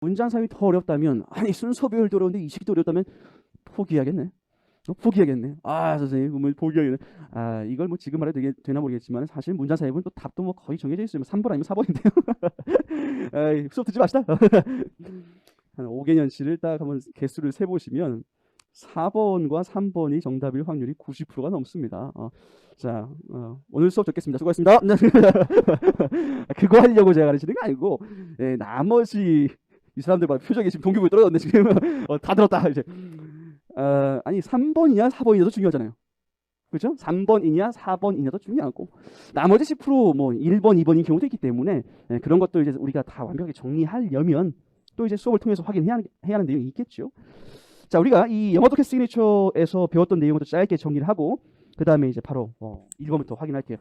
문장 사용이 더 어렵다면 아니 순서 배열도 어려운데 이 시기도 어렵다면 포기하겠네. 어, 포기하겠네. 아 선생님 그러면 포기하겠네. 아 이걸 뭐 지금 말해도 되게 되나 모르겠지만 사실 문장 사용은 또 답도 뭐 거의 정해져 있어요. 3번 아니면 4번인데요. 에이, 수업 듣지 마시다. 한 5개년치를 딱 한번 개수를 세 보시면 4번과 3번이 정답일 확률이 90%가 넘습니다. 어, 자, 어, 오늘 수업 듣겠습니다. 수고하셨습니다. 그거 하려고 제가 가르치는 게 아니고 예, 나머지 이 사람들 막 표정이 지금 동기부여 떨어졌네 지금 어, 다 들었다 이제 어, 아니 3번이냐 4번이냐도 중요하잖아요. 그렇죠? 3번이냐 4번이냐도 중요하고 나머지 10%뭐 1번, 2번인 경우도 있기 때문에 예, 그런 것도 이제 우리가 다 완벽하게 정리하려면 또 이제 수업을 통해서 확인해야 하는- 해야 하는 내용이 있겠죠. 자, 우리가 이 영어 독해 시그니처에서 배웠던 내용을 또 짧게 정리를 하고 그 다음에 이제 바로 어, 1번부터 확인할게요.